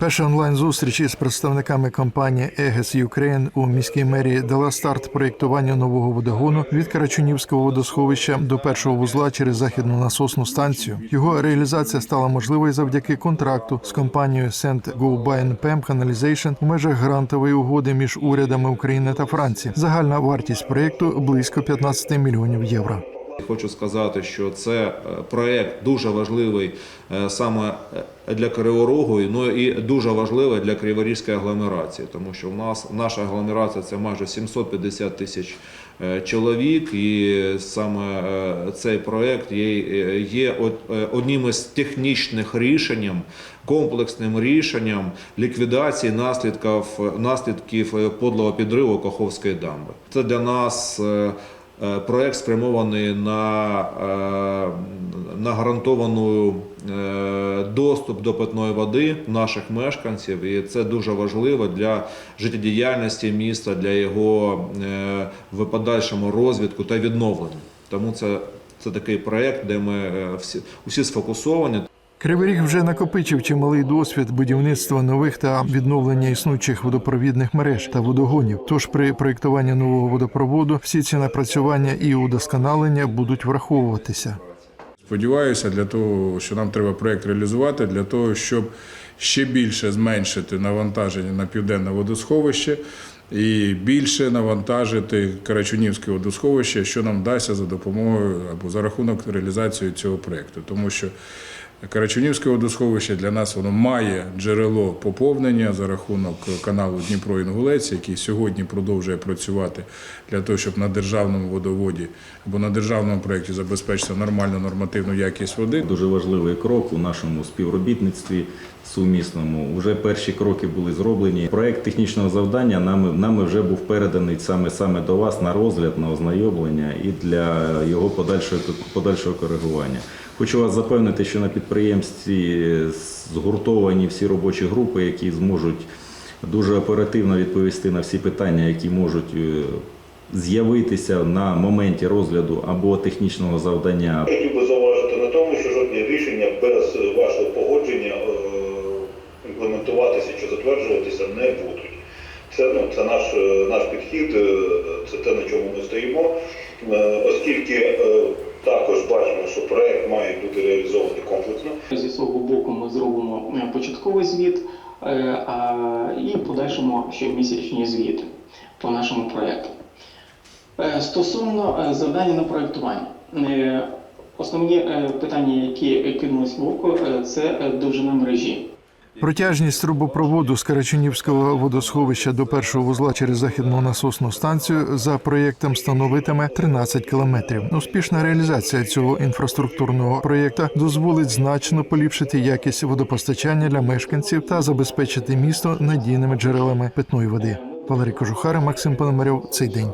Перша онлайн-зустріч із представниками компанії Егес Юкрейн у міській мерії дала старт проєктуванню нового водогону від Карачунівського водосховища до першого вузла через західну насосну станцію. Його реалізація стала можливою завдяки контракту з компанією St. Gobain Pem Canalization у межах грантової угоди між урядами України та Франції. Загальна вартість проєкту близько 15 мільйонів євро. Хочу сказати, що це е, проект дуже важливий е, саме е, для Криворогу, ну і дуже важливий для Криворізької агломерації, тому що в нас наша агломерація це майже 750 тисяч чоловік, і саме цей проект є, є одним із технічних рішенням, комплексним рішенням ліквідації наслідків наслідків подлого підриву Каховської дамби. Це для нас. Е, Проект спрямований на, е, на гарантовану е, доступ до питної води наших мешканців, і це дуже важливо для життєдіяльності міста, для його в подальшому розвитку та відновлення. Тому це, це такий проект, де ми всі, усі сфокусовані. Кривий Ріг вже накопичив чималий досвід будівництва нових та відновлення існуючих водопровідних мереж та водогонів. Тож при проєктуванні нового водопроводу всі ці напрацювання і удосконалення будуть враховуватися. Сподіваюся, для того, що нам треба проєкт реалізувати, для того, щоб ще більше зменшити навантаження на південне водосховище і більше навантажити Карачунівське водосховище, що нам вдасться за допомогою або за рахунок реалізації цього проєкту. Тому що Карачунівське водосховище для нас воно має джерело поповнення за рахунок каналу Дніпро-Інгулець, який сьогодні продовжує працювати для того, щоб на державному водоводі або на державному проєкті забезпечити нормальну нормативну якість води. Дуже важливий крок у нашому співробітництві сумісному. Уже перші кроки були зроблені. Проект технічного завдання нами, нами вже був переданий саме саме до вас на розгляд, на ознайомлення і для його подальшого подальшого коригування. Хочу вас запевнити, що на підприємстві згуртовані всі робочі групи, які зможуть дуже оперативно відповісти на всі питання, які можуть е, з'явитися на моменті розгляду або технічного завдання, Хотів би зауважити на тому, що жодні рішення без вашого погодження е, імплементуватися чи затверджуватися не будуть. Це, ну, це наш, е, наш підхід, це те, на чому ми стоїмо, е, початковий звіт е, і подальшому щомісячні звіти по нашому проєкту. Е, Стосовно завдання на проєктування. Основні питання, які кинулись в око, це довжина мережі. Протяжність трубопроводу з Карачунівського водосховища до першого вузла через західну насосну станцію за проєктом становитиме 13 кілометрів. Успішна реалізація цього інфраструктурного проєкту дозволить значно поліпшити якість водопостачання для мешканців та забезпечити місто надійними джерелами питної води. Валерій Кожухара, Максим Пономарьов. Цей день.